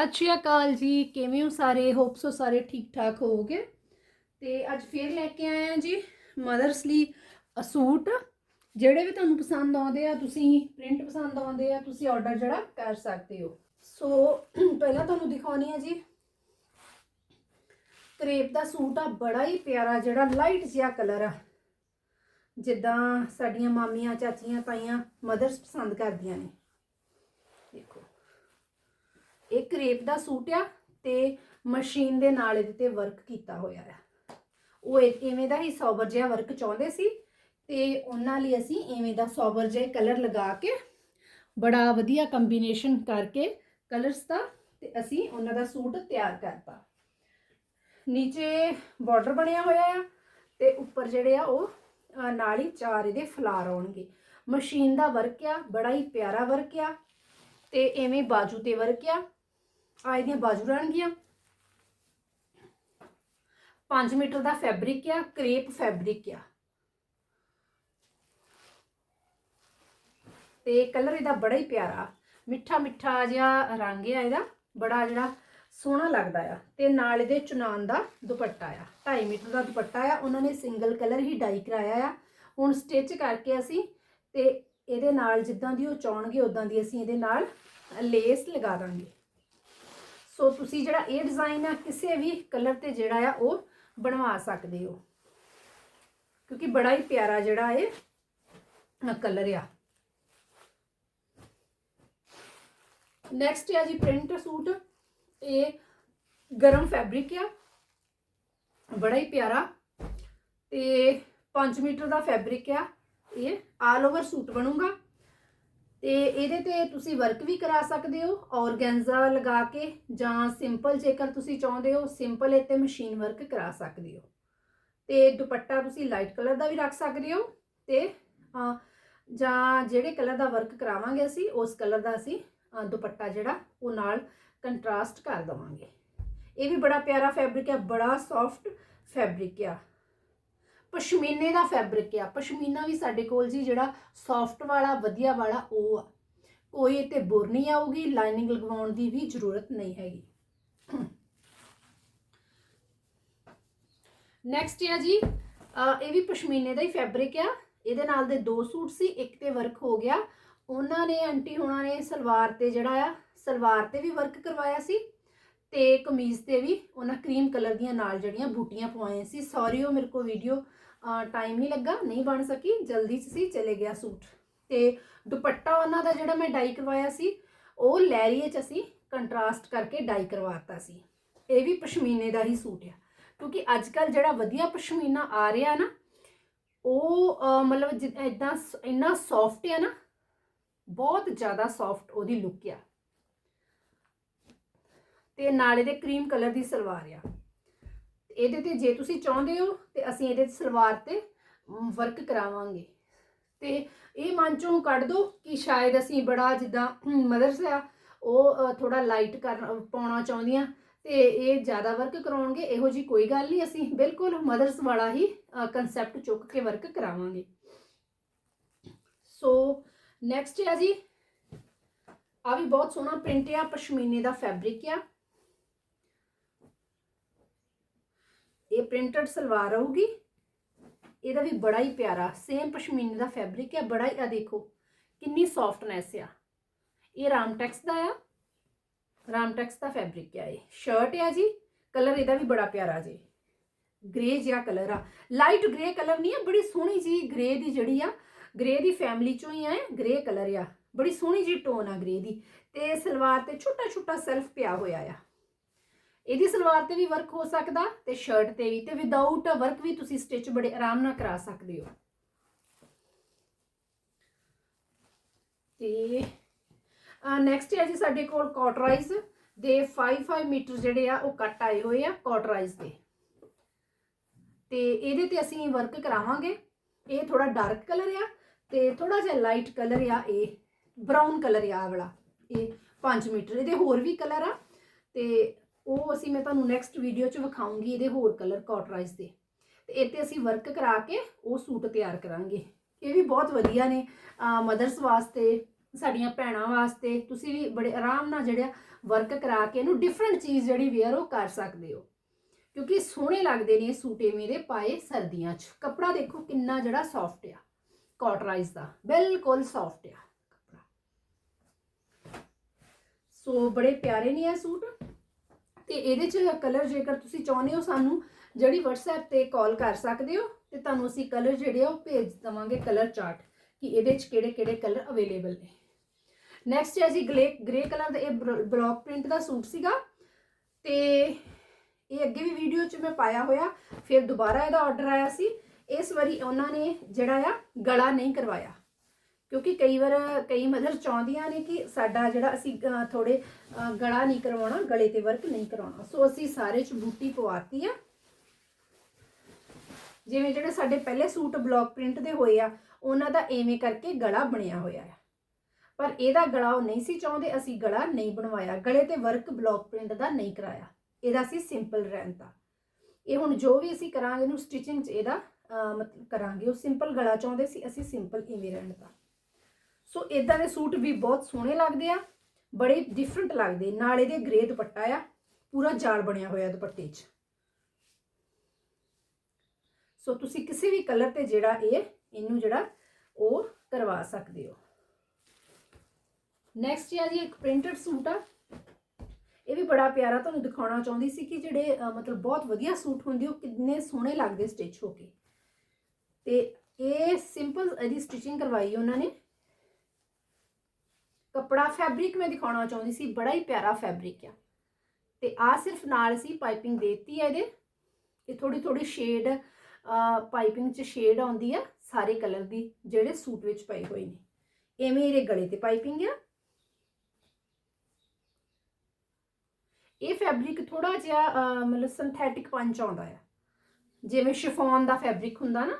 ਸਤਿ ਸ਼੍ਰੀ ਅਕਾਲ ਜੀ, ਕਿਵੇਂ ਹੋ ਸਾਰੇ? ਹੋਪ ਸੋ ਸਾਰੇ ਠੀਕ ਠਾਕ ਹੋਵੋਗੇ। ਤੇ ਅੱਜ ਫੇਰ ਲੈ ਕੇ ਆਏ ਆ ਜੀ ਮਦਰਸਲੀ ਸੂਟ। ਜਿਹੜੇ ਵੀ ਤੁਹਾਨੂੰ ਪਸੰਦ ਆਉਂਦੇ ਆ, ਤੁਸੀਂ ਪ੍ਰਿੰਟ ਪਸੰਦ ਆਉਂਦੇ ਆ, ਤੁਸੀਂ ਆਰਡਰ ਜਿਹੜਾ ਕਰ ਸਕਦੇ ਹੋ। ਸੋ, ਪਹਿਲਾਂ ਤੁਹਾਨੂੰ ਦਿਖਾਉਣੀ ਆ ਜੀ। ਕਰੇਪ ਦਾ ਸੂਟ ਆ, ਬੜਾ ਹੀ ਪਿਆਰਾ ਜਿਹੜਾ ਲਾਈਟ ਜਿਹਾ ਕਲਰ ਆ। ਜਿੱਦਾਂ ਸਾਡੀਆਂ ਮਾਮੀਆਂ ਚਾਚੀਆਂ ਤਾਈਆਂ ਮਦਰਸ ਪਸੰਦ ਕਰਦੀਆਂ ਨੇ ਦੇਖੋ ਇਹ ਕਰੇਪ ਦਾ ਸੂਟ ਆ ਤੇ ਮਸ਼ੀਨ ਦੇ ਨਾਲ ਇਹਦੇ ਤੇ ਵਰਕ ਕੀਤਾ ਹੋਇਆ ਆ। ਉਹ ਇਹ- ਇਵੇਂ ਦਾ ਹੀ ਸੋਬਰ ਜਿਹਾ ਵਰਕ ਚਾਹੁੰਦੇ ਸੀ ਤੇ ਉਹਨਾਂ ਲਈ ਅਸੀਂ ਇਵੇਂ ਦਾ ਸੋਬਰ ਜਿਹਾ ਕਲਰ ਲਗਾ ਕੇ ਬੜਾ ਵਧੀਆ ਕੰਬੀਨੇਸ਼ਨ ਕਰਕੇ ਕਲਰਸ ਦਾ ਤੇ ਅਸੀਂ ਉਹਨਾਂ ਦਾ ਸੂਟ ਤਿਆਰ ਕਰਤਾ। ਨੀਚੇ ਬਾਰਡਰ ਬਣਿਆ ਹੋਇਆ ਆ ਤੇ ਉੱਪਰ ਜਿਹੜੇ ਆ ਉਹ ਨਾਲ ਹੀ ਚਾਰ ਇਹਦੇ ਫਲਾਰ ਆਉਣਗੇ। ਮਸ਼ੀਨ ਦਾ ਵਰਕ ਆ, ਬੜਾ ਹੀ ਪਿਆਰਾ ਵਰਕ ਆ ਤੇ ਐਵੇਂ ਬਾਜੂ ਤੇ ਵਰਕ ਆ। ਆ ਇਹਦੀਆਂ ਬਾਜੂ ਰਹਿਣਗੀਆਂ। 5 ਮੀਟਰ ਦਾ ਫੈਬਰਿਕ ਆ, ਕ੍ਰੇਪ ਫੈਬਰਿਕ ਆ। ਤੇ ਕਲਰ ਇਹਦਾ ਬੜਾ ਹੀ ਪਿਆਰਾ, ਮਿੱਠਾ ਮਿੱਠਾ ਜਿਹਾ ਰੰਗ ਆ ਇਹਦਾ, ਬੜਾ ਜਿਹੜਾ ਸੋਹਣਾ ਲੱਗਦਾ ਆ। ਤੇ ਨਾਲ ਇਹਦੇ ਚੁਨਾਨ ਦਾ ਦੁਪੱਟਾ ਆ 2.5 ਮੀਟਰ ਦਾ ਦੁਪੱਟਾ ਆ। ਉਹਨਾਂ ਨੇ ਸਿੰਗਲ ਕਲਰ ਹੀ ਡਾਈ ਕਰਾਇਆ ਆ। ਹੁਣ ਸਟਿਚ ਕਰਕੇ ਅਸੀਂ ਤੇ ਇਹਦੇ ਨਾਲ ਜਿੱਦਾਂ ਦੀ ਉਹ ਚਾਹਣਗੇ ਉਦਾਂ ਦੀ ਅਸੀਂ ਇਹਦੇ ਨਾਲ ਲੇਸ ਲਗਾ ਦਾਂਗੇ। ਸੋ ਤੁਸੀਂ ਜਿਹੜਾ ਇਹ ਡਿਜ਼ਾਈਨ ਆ, ਕਿਸੇ ਵੀ ਕਲਰ ਤੇ ਜਿਹੜਾ ਆ, ਉਹ ਬਣਵਾ ਸਕਦੇ ਹੋ। ਕਿਉਂਕਿ ਬੜਾ ਹੀ ਪਿਆਰਾ ਜਿਹੜਾ ਇਹ ਕਲਰ ਆ। ਨੈਕਸਟ ਆ ਜੀ ਪ੍ਰਿੰਟ ਸੂਟ। ਇਹ ਗਰਮ ਫੈਬਰਿਕ ਆ। ਬੜਾ ਹੀ ਪਿਆਰਾ। ਤੇ 5 ਮੀਟਰ ਦਾ ਫੈਬਰਿਕ ਆ। ਇਹ ਆਲ ਓਵਰ ਸੂਟ ਬਣੂਗਾ। ਤੇ ਇਹਦੇ ਤੇ ਤੁਸੀਂ ਵਰਕ ਵੀ ਕਰਾ ਸਕਦੇ ਹੋ ਔਰਗੈਂਜ਼ਾ ਲਗਾ ਕੇ ਜਾਂ ਸਿੰਪਲ ਜੇਕਰ ਤੁਸੀਂ ਚਾਹੁੰਦੇ ਹੋ ਸਿੰਪਲ ਇਹ ਤੇ ਮਸ਼ੀਨ ਵਰਕ ਕਰਾ ਸਕਦੇ ਹੋ। ਤੇ ਦੁਪੱਟਾ ਤੁਸੀਂ ਲਾਈਟ ਕਲਰ ਦਾ ਵੀ ਰੱਖ ਸਕਦੇ ਹੋ ਤੇ ਜਾਂ ਜਿਹੜੇ ਕਲਰ ਦਾ ਵਰਕ ਕਰਾਵਾਂਗੇ ਅਸੀਂ, ਉਸ ਕਲਰ ਦਾ ਅਸੀਂ ਦੁਪੱਟਾ ਜਿਹੜਾ, ਉਹ ਨਾਲ ਕੰਟਰਾਸਟ ਕਰ ਦਵਾਂਗੇ। ਇਹ ਵੀ ਬੜਾ ਪਿਆਰਾ ਫੈਬਰਿਕ ਹੈ ਬੜਾ ਸੌਫਟ ਫੈਬਰਿਕ ਆ। ਪਸ਼ਮੀਨੇ ਦਾ ਫੈਬਰਿਕ ਆ। ਪਸ਼ਮੀਨਾ ਵੀ ਸਾਡੇ ਕੋਲ ਜੀ ਜਿਹੜਾ ਸੌਫਟ ਵਾਲਾ, ਵਧੀਆ ਵਾਲਾ ਉਹ ਆ। ਕੋਈ ਇਹ ਤੇ ਬੁਰ ਨਹੀਂ ਆਊਗੀ ਲਾਈਨਿੰਗ ਲਗਵਾਉਣ ਦੀ ਵੀ ਜ਼ਰੂਰਤ ਨਹੀਂ ਹੈਗੀ। ਨੈਕਸਟ ਆ ਜੀ ਇਹ ਵੀ ਪਸ਼ਮੀਨੇ ਦਾ ਹੀ ਫੈਬਰਿਕ ਆ। ਇਹਦੇ ਨਾਲ ਦੇ ਦੋ ਸੂਟ ਸੀ, ਇੱਕ ਤੇ ਵਰਕ ਹੋ ਗਿਆ। ਉਹਨਾਂ ਨੇ ਆਂਟੀ ਹੋਣਾ ਨੇ ਸਲਵਾਰ ਤੇ ਜਿਹੜਾ ਆ, ਸਲਵਾਰ ਤੇ ਵੀ ਵਰਕ ਕਰਵਾਇਆ ਸੀ ਤੇ ਕਮੀਜ਼ ਤੇ ਵੀ ਉਹਨਾਂ ਕਰੀਮ ਕਲਰ ਦੀਆਂ ਨਾਲ ਜਿਹੜੀਆਂ ਬੂਟੀਆਂ ਪਵਾਈਆਂ ਸੀ। ਸੌਰੀ ਉਹ ਮੇਰੇ ਕੋ ਵੀਡੀਓ ਟਾਈਮ ਹੀ ਲੱਗਾ ਨਹੀਂ ਬਣ ਸਕੀ ਜਲਦੀ ਚ ਸੀ ਚਲੇ ਗਿਆ ਸੂਟ। ਤੇ ਦੁਪੱਟਾ ਉਹਨਾਂ ਦਾ ਜਿਹੜਾ ਮੈਂ ਡਾਈ ਕਰਵਾਇਆ ਸੀ ਉਹ ਲੈਰੀਏ ਚ ਅਸੀਂ ਕੰਟਰਾਸਟ ਕਰਕੇ ਡਾਈ ਕਰਵਾਤਾ ਸੀ। ਇਹ ਵੀ ਪਸ਼ਮੀਨੇ ਦਾ ਹੀ ਸੂਟ ਆ। ਕਿਉਂਕਿ ਅੱਜ ਕੱਲ ਜਿਹੜਾ ਵਧੀਆ ਪਸ਼ਮੀਨਾ ਆ ਰਿਹਾ ਨਾ ਉਹ ਅਹ, ਮਤਲਬ ਇਦਾਂ ਇੰਨਾ ਸੌਫਟ ਆ ਨਾ ਬਹੁਤ ਜ਼ਿਆਦਾ ਸੌਫਟ ਉਹਦੀ ਲੁੱਕ ਆ। ਤੇ ਨਾਲੇ ਦੇ ਕਰੀਮ ਕਲਰ ਦੀ ਸਲਵਾਰ ਆ। ਇਹਦੇ ਤੇ ਜੇ ਤੁਸੀਂ ਚਾਹੁੰਦੇ ਹੋ ਤੇ ਅਸੀਂ ਇਹਦੇ ਤੇ ਸਲਵਾਰ ਤੇ ਵਰਕ ਕਰਾਵਾਂਗੇ। ਤੇ ਇਹ ਮਨ ਚੋਂ ਕੱਢ ਦੋ ਕਿ ਸ਼ਾਇਦ ਅਸੀਂ ਬੜਾ ਜਿੱਦਾਂ ਮਦਰਸ ਆ, ਉਹ ਥੋੜਾ ਲਾਈਟ ਕਰ ਪਾਉਣਾ ਚਾਹੁੰਦੀਆਂ ਤੇ ਇਹ ਜ਼ਿਆਦਾ ਵਰਕ ਕਰਾਉਣਗੇ। ਇਹੋ ਜੀ ਕੋਈ ਗੱਲ ਨਹੀਂ, ਅਸੀਂ ਬਿਲਕੁਲ ਮਦਰਸ ਵਾਲਾ ਹੀ ਕਨਸੈਪਟ ਚੁੱਕ ਕੇ ਵਰਕ ਕਰਾਵਾਂਗੇ। ਸੋ ਨੈਕਸਟ ਹੈ ਜੀ। ਆ ਵੀ ਬਹੁਤ ਸੋਹਣਾ ਪ੍ਰਿੰਟ ਆ, ਪਸ਼ਮੀਨੇ ਦਾ ਫੈਬਰਿਕ ਆ। ਇਹ ਪ੍ਰਿੰਟਡ ਸਲਵਾਰ ਆਊਗੀ ਇਹਦਾ ਵੀ ਬੜਾ ਹੀ ਪਿਆਰਾ ਸੇਮ ਪਸ਼ਮੀਨੇ ਦਾ ਫੈਬਰਿਕ ਹੈ, ਬੜਾ ਹੀ ਆ ਦੇਖੋ, ਕਿੰਨੀ ਸੌਫਟਨੈਸ ਆ। ਇਹ ਰਾਮਟੈਕਸ ਦਾ ਆ। ਰਾਮਟੈਕਸ ਦਾ ਫੈਬਰਿਕ ਆ ਇਹ। ਸ਼ਰਟ ਆ ਜੀ ਕਲਰ ਇਹਦਾ ਵੀ ਬੜਾ ਪਿਆਰਾ ਜੀ। ਗ੍ਰੇ ਜਿਹਾ ਕਲਰ ਆ। ਲਾਈਟ ਗ੍ਰੇ ਕਲਰ ਨਹੀਂ ਆ, ਬੜੀ ਸੋਹਣੀ ਜੀ ਗ੍ਰੇ ਦੀ ਜਿਹੜੀ ਆ ਗ੍ਰੇ ਦੀ ਫੈਮਿਲੀ ਚੋਂ ਹੀ ਆ ਗ੍ਰੇ ਕਲਰ ਆ। ਬੜੀ ਸੋਹਣੀ ਜੀ ਟੋਨ ਆ ਗ੍ਰੇ ਦੀ। ਤੇ ਸਲਵਾਰ ਤੇ ਛੋਟਾ ਛੋਟਾ ਸੈਲਫ ਪਿਆ ਹੋਇਆ ਆ। ਇਹਦੀ ਸਲਵਾਰ ਤੇ ਵੀ ਵਰਕ ਹੋ ਸਕਦਾ ਤੇ ਸ਼ਰਟ ਤੇ ਵੀ ਤੇ ਵਿਦਆਊਟ ਵਰਕ ਵੀ ਤੁਸੀਂ ਸਟਿਚ ਬੜੇ ਆਰਾਮ ਨਾਲ ਕਰਾ ਸਕਦੇ ਹੋ। ਤੇ ਨੈਕਸਟ ਹੈ ਜੀ ਸਾਡੇ ਕੋਲ ਕਾਟਰਾਈਜ਼ ਦੇ 5-5 ਮੀਟਰ ਜਿਹੜੇ ਆ ਉਹ ਕੱਟ ਆਏ ਹੋਏ ਆ ਕਾਟਰਾਈਜ਼ ਦੇ। ਤੇ ਇਹਦੇ ਤੇ ਅਸੀਂ ਵਰਕ ਕਰਾਵਾਂਗੇ। ਇਹ ਥੋੜਾ ਡਾਰਕ ਕਲਰ ਆ ਤੇ ਥੋੜਾ ਜਿਹਾ ਲਾਈਟ ਕਲਰ ਆ ਇਹ ਬਰਾਊਨ ਕਲਰ ਆ ਆਹ ਵਾਲਾ। ਇਹ 5 ਮੀਟਰ ਇਹਦੇ ਹੋਰ ਵੀ ਕਲਰ ਆ। ਤੇ ਉਹ ਅਸੀਂ ਮੈਂ ਤੁਹਾਨੂੰ ਨੈਕਸਟ ਵੀਡੀਓ 'ਚ ਵਿਖਾਉਂਗੀ ਇਹਦੇ ਹੋਰ ਕਲਰ ਕਾਟਰਾਈਜ਼ ਦੇ। ਤੇ ਇੱਥੇ ਅਸੀਂ ਵਰਕ ਕਰਾ ਕੇ ਉਹ ਸੂਟ ਤਿਆਰ ਕਰਾਂਗੇ। ਇਹ ਵੀ ਬਹੁਤ ਵਧੀਆ ਨੇ ਮਦਰਸ ਵਾਸਤੇ, ਸਾਡੀਆਂ ਭੈਣਾਂ ਵਾਸਤੇ। ਤੁਸੀਂ ਵੀ ਬੜੇ ਆਰਾਮ ਨਾਲ ਜਿਹੜਾ ਵਰਕ ਕਰਾ ਕੇ ਇਹਨੂੰ ਡਿਫਰੈਂਟ ਚੀਜ਼ ਜਿਹੜੀ ਵੇਅਰ ਉਹ ਕਰ ਸਕਦੇ ਹੋ। ਕਿਉਂਕਿ ਸੋਹਣੇ ਲੱਗਦੇ ਨੇ ਇਹ ਸੂਟ ਇਹ ਮੇਰੇ ਪਾਏ ਸਰਦੀਆਂ 'ਚ। ਕੱਪੜਾ ਦੇਖੋ ਕਿੰਨਾ ਜਿਹੜਾ ਸੌਫਟ ਆ ਕਾਟਰਾਈਜ਼ ਦਾ। ਬਿਲਕੁਲ ਸੌਫਟ ਆ ਕੱਪੜਾ। ਸੋ ਬੜੇ ਪਿਆਰੇ ਨੇ ਇਹ ਸੂਟ। ਤੇ ਇਹਦੇ 'ਚ ਕਲਰ ਜੇਕਰ ਤੁਸੀਂ ਚਾਹੁੰਦੇ ਹੋ ਸਾਨੂੰ ਜਿਹੜੀ WhatsApp ਤੇ ਕਾਲ ਕਰ ਸਕਦੇ ਹੋ, ਤੇ ਤੁਹਾਨੂੰ ਅਸੀਂ ਕਲਰ ਜਿਹੜੇ ਆ ਉਹ ਭੇਜ ਦਵਾਂਗੇ ਕਲਰ ਚਾਰਟ ਕਿ ਇਹਦੇ 'ਚ ਕਿਹੜੇ ਕਿਹੜੇ ਕਲਰ ਅਵੇਲੇਬਲ ਨੇ। ਨੈਕਸਟ ਹੈ ਜੀ ਗਲੇ ਗ੍ਰੇ ਕਲਰ ਦਾ, ਇਹ ਬਲੌਕ ਪ੍ਰਿੰਟ ਦਾ ਸੂਟ ਸੀਗਾ। ਤੇ ਇਹ ਅੱਗੇ ਵੀ ਵੀਡੀਓ 'ਚ ਮੈਂ ਪਾਇਆ ਹੋਇਆ, ਫਿਰ ਦੁਬਾਰਾ ਇਹਦਾ ਆਰਡਰ ਆਇਆ ਸੀ। ਇਸ ਵਾਰੀ ਉਹਨਾਂ ਨੇ ਜਿਹੜਾ ਆ, ਗਲਾ ਨਹੀਂ ਕਰਵਾਇਆ। ਕਿਉਂਕਿ ਕਈ ਵਾਰ ਕਈ ਮਦਰ ਚਾਹੁੰਦੀਆਂ ਨੇ ਕਿ ਸਾਡਾ ਜਿਹੜਾ ਅਸੀਂ ਅਹ, ਥੋੜੇ ਗਲਾ ਨਹੀਂ ਕਰਵਾਉਣਾ ਗਲੇ ਤੇ ਵਰਕ ਨਹੀਂ ਕਰਾਉਣਾ। ਸੋ ਅਸੀਂ ਸਾਰੇ ਚ ਬੂਟੀ ਪਵਾਤੀ ਆ। ਜਿਵੇਂ ਜਿਹੜੇ ਸਾਡੇ ਪਹਿਲੇ ਸੂਟ ਬਲੌਕ ਪ੍ਰਿੰਟ ਦੇ ਹੋਏ ਆ ਉਹਨਾਂ ਦਾ ਐਵੇਂ ਕਰਕੇ ਗਲਾ ਬਣਿਆ ਹੋਇਆ ਆ। ਪਰ ਇਹਦਾ ਗਲਾ ਉਹ ਨਹੀਂ ਸੀ ਚਾਹੁੰਦੇ ਅਸੀਂ ਗਲਾ ਨਹੀਂ ਬਣਵਾਇਆ। ਗਲੇ ਤੇ ਵਰਕ ਬਲੌਕ ਪ੍ਰਿੰਟ ਦਾ ਨਹੀਂ ਕਰਾਇਆ। ਇਹਦਾ ਅਸੀਂ ਸਿੰਪਲ ਰਹਿੰਦਾ। ਇਹ ਹੁਣ ਜੋ ਵੀ ਅਸੀਂ ਕਰਾਂਗੇ ਇਹਨੂੰ ਸਟਿਚਿੰਗ 'ਚ ਇਹਦਾ ਮਤਲਬ ਕਰਾਂਗੇ। ਉਹ ਸਿੰਪਲ ਗਲਾ ਚਾਹੁੰਦੇ ਸੀ ਅਸੀਂ ਸਿੰਪਲ ਇਵੇਂ ਰਹਿਣ ਦਾ ਸੋ ਇਦਾਂ ਦੇ ਸੂਟ ਵੀ ਬਹੁਤ ਸੋਹਣੇ ਲੱਗਦੇ ਆ, ਬੜੇ ਡਿਫਰੈਂਟ ਲੱਗਦੇ, ਨਾਲ ਇਹਦੇ ਗ੍ਰੇ ਦੁਪੱਟਾ ਆ, ਪੂਰਾ ਜਾਲ ਬਣਿਆ ਹੋਇਆ ਦੁਪੱਟੇ 'ਚ। ਸੋ ਤੁਸੀਂ ਕਿਸੇ ਵੀ ਕਲਰ ਤੇ ਜਿਹੜਾ ਇਹ, ਇਹਨੂੰ ਜਿਹੜਾ ਉਹ ਕਰਵਾ ਸਕਦੇ ਹੋ। ਨੈਕਸਟ ਆ ਜੀ, ਇੱਕ ਪ੍ਰਿੰਟਡ ਸੂਟ ਆ। ਇਹ ਵੀ ਬੜਾ ਪਿਆਰਾ ਤੁਹਾਨੂੰ ਦਿਖਾਉਣਾ ਚਾਹੁੰਦੀ ਸੀ ਕਿ ਜਿਹੜੇ ਮਤਲਬ ਬਹੁਤ ਵਧੀਆ ਸੂਟ ਹੁੰਦੇ, ਉਹ ਕਿੰਨੇ ਸੋਹਣੇ ਲੱਗਦੇ ਸਟਿਚ ਹੋ ਕੇ। ਤੇ ਇਹ ਸਿੰਪਲ ਇਹਦੀ ਸਟਿਚਿੰਗ ਕਰਵਾਈ ਉਹਨਾਂ ਨੇ। ਕਪੜਾ ਫੈਬਰਿਕ ਮੈਂ ਦਿਖਾਉਣਾ ਚਾਹੁੰਦੀ ਸੀ, ਬੜਾ ਹੀ ਪਿਆਰਾ ਫੈਬਰਿਕ ਆ। ਤੇ ਆ ਸਿਰਫ ਨਾਲ ਸੀ ਪਾਈਪਿੰਗ ਦੇਤੀ ਹੈ ਇਹਦੇ। ਇਹ ਥੋੜੀ ਥੋੜੀ ਸ਼ੇਡ ਪਾਈਪਿੰਗ ਚ ਸ਼ੇਡ ਆਉਂਦੀ ਆ ਸਾਰੇ ਕਲਰ ਦੀ, ਜਿਹੜੇ ਸੂਟ ਵਿੱਚ ਪਏ ਹੋਏ ਨੇ। ਐਵੇਂ ਇਹਦੇ ਗਲੇ ਤੇ ਪਾਈਪਿੰਗ ਆ। ਇਹ ਫੈਬਰਿਕ ਥੋੜਾ ਜਿਹਾ ਮਤਲਬ ਸਿੰਥੈਟਿਕ ਪੰਚ ਆਉਂਦਾ ਆ। ਜਿਵੇਂ ਸ਼ਿਫੋਨ ਦਾ ਫੈਬਰਿਕ ਹੁੰਦਾ ਨਾ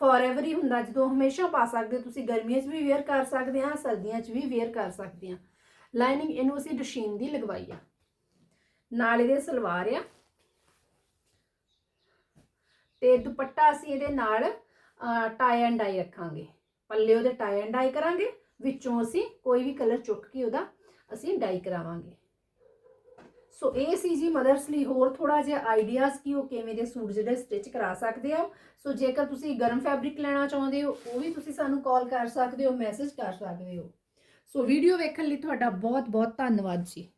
ਫੋਰਐਵਰ ਹੀ ਹੁੰਦਾ, ਜਦੋਂ ਹਮੇਸ਼ਾ ਪਾ ਸਕਦੇ ਤੁਸੀਂ, ਗਰਮੀਆਂ 'ਚ ਵੀ ਵੇਅਰ ਕਰ ਸਕਦੇ ਆ ਸਰਦੀਆਂ 'ਚ ਵੀ ਵੇਅਰ ਕਰ ਸਕਦੇ ਆ ਲਾਈਨਿੰਗ ਇਹਨੂੰ ਅਸੀਂ ਡਸ਼ੀਨ ਦੀ ਲਗਵਾਈ ਆ। ਨਾਲ ਇਹਦੇ ਸਲਵਾਰ ਆ। ਤੇ ਦੁਪੱਟਾ ਅਸੀਂ ਇਹਦੇ ਨਾਲ ਟਾਈ ਐਂਡ ਡਾਈ ਰੱਖਾਂਗੇ। ਪੱਲੇ ਉਹਦੇ ਟਾਈ ਐਂਡ ਡਾਈ ਕਰਾਂਗੇ, ਵਿੱਚੋਂ ਅਸੀਂ ਕੋਈ ਵੀ ਕਲਰ ਚੁੱਕ ਕੇ ਉਹਦਾ ਅਸੀਂ ਡਾਈ ਕਰਾਵਾਂਗੇ। ਸੋ ਇਹ ਸੀ ਜੀ ਮਦਰਸ ਲਈ ਹੋਰ ਥੋੜਾ ਜਿਹਾ ਆਈਡੀਆਜ਼ ਕਿ ਉਹ ਕਿਵੇਂ ਦੇ ਸੂਟ ਜਿਹੜੇ ਸਟਿਚ ਕਰਾ ਸਕਦੇ ਆ? ਸੋ ਜੇਕਰ ਤੁਸੀਂ ਗਰਮ ਫੈਬਰਿਕ ਲੈਣਾ ਚਾਹੁੰਦੇ ਹੋ, ਉਹ ਵੀ ਤੁਸੀਂ ਸਾਨੂੰ ਕਾਲ ਕਰ ਸਕਦੇ ਹੋ ਮੈਸੇਜ ਕਰ ਸਕਦੇ ਹੋ। ਸੋ ਵੀਡੀਓ ਵੇਖਣ ਲਈ ਤੁਹਾਡਾ ਬਹੁਤ ਬਹੁਤ ਧੰਨਵਾਦ ਜੀ।